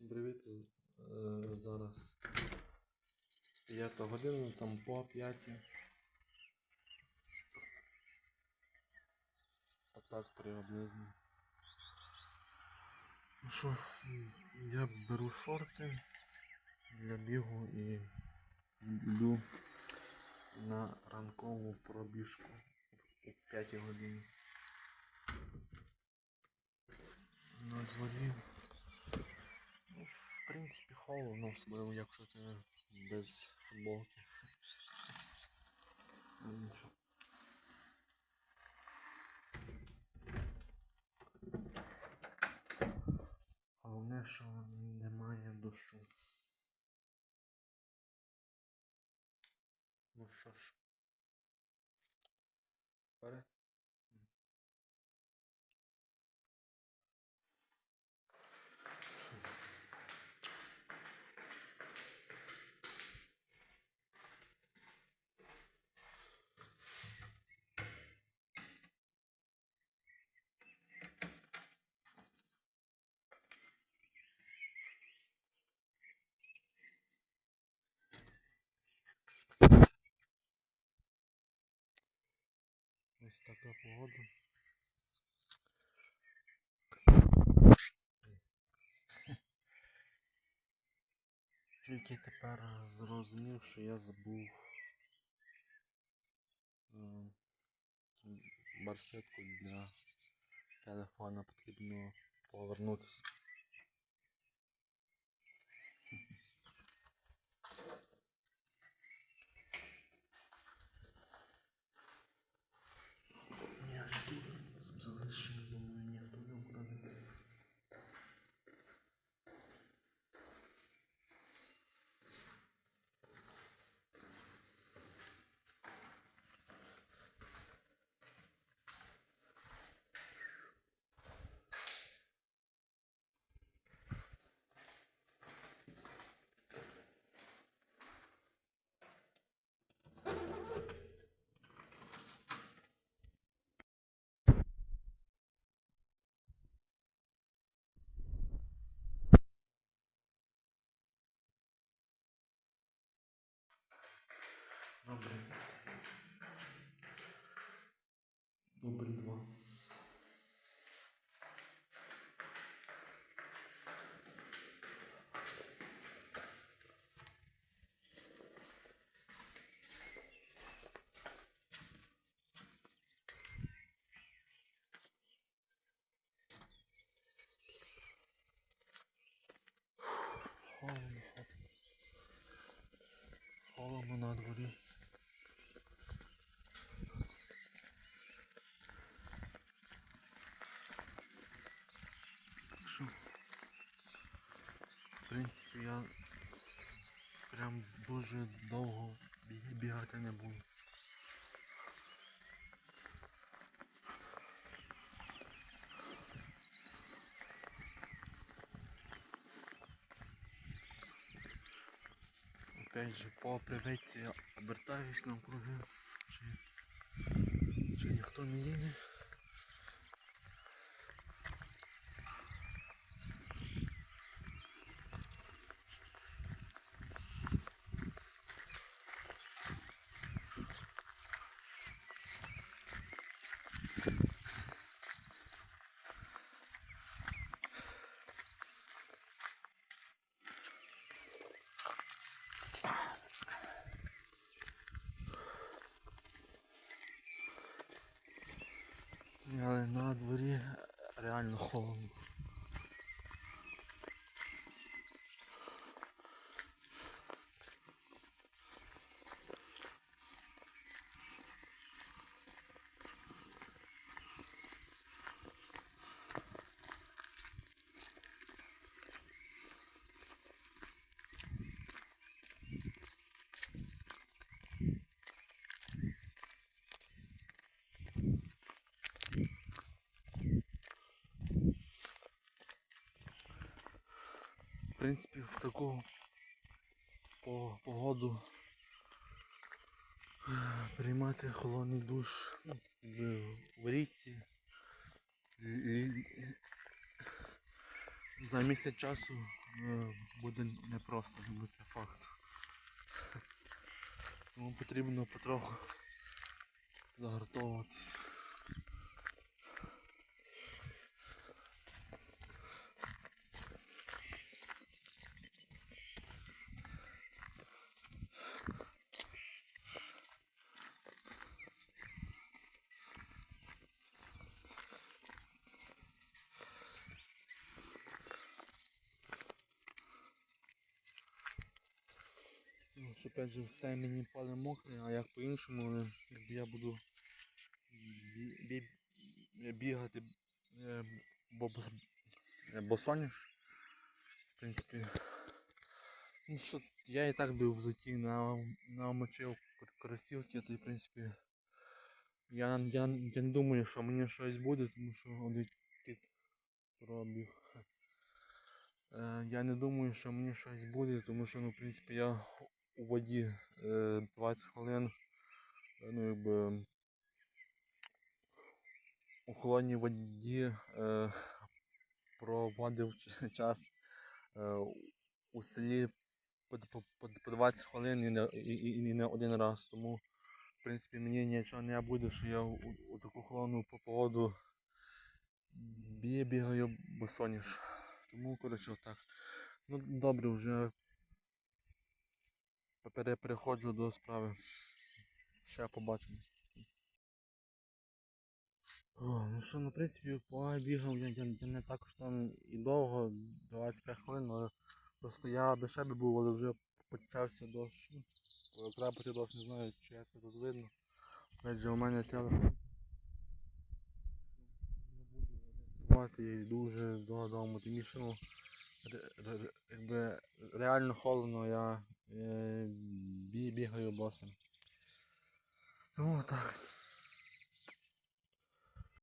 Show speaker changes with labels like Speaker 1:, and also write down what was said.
Speaker 1: Всім привіт. Е, Зараз 5 година, там по 5. Отак приблизно. Ну що, я беру шорти для бігу і йду на ранкову пробіжку о 5 годині. На дворі Ну, в принципі, холодно, особливо, якщо ти без футболки. Ну. Головне, що немає дощу. Ну що ж. Ось така погода. Тільки тепер зрозумів, що я забув е, барсетку для телефона потрібно повернутися. Добре. Дубль два. Холодно, холодно. Холодно на дворі. Так що, я прям дуже довго бігати не буду. Опять же, по привичці я обертаюсь навкруги, чи, чи ніхто не їде. Але на дворі реально холодно. Принципі, в таку по- погоду приймати холодний душ в, річці. За місяць часу е, буде непросто, це факт. Тому потрібно потроху загартовуватись. Що опять же все мені пале мокре, а як по-іншому, якби я буду бі- бі- бігати е, бо, бос- е, босоніж. В принципі. Ну що, я і так був взуті на, намочив кор- кросівки, то в принципі. Я, я, я не думаю, що мені щось буде, тому що один кіт пробіг. Е, я не думаю, що мені щось буде, тому що, ну, в принципі, я у воді е, 20 хвилин, е, ну, якби, у холодній воді е, проводив час е, у селі по, по, по, по 20 хвилин і не, і, і, і не один раз. Тому, в принципі, мені нічого не буде, що я у, у таку холодну по- погоду бі- бігаю босоніж. Тому, коротше, отак. Ну, добре, вже переходжу до справи. Ще побачимось. Ну що, ну, в принципі, бігав, я, я, я не також там і довго, 25 хвилин, але просто я би ще би був, але вже почався дощ. Крапати дощ, не знаю, чи як це тут видно. Опять у мене телефон. Я йду вже додому, тим більше, ну, якби реально холодно, я бігаю босим. Ну так.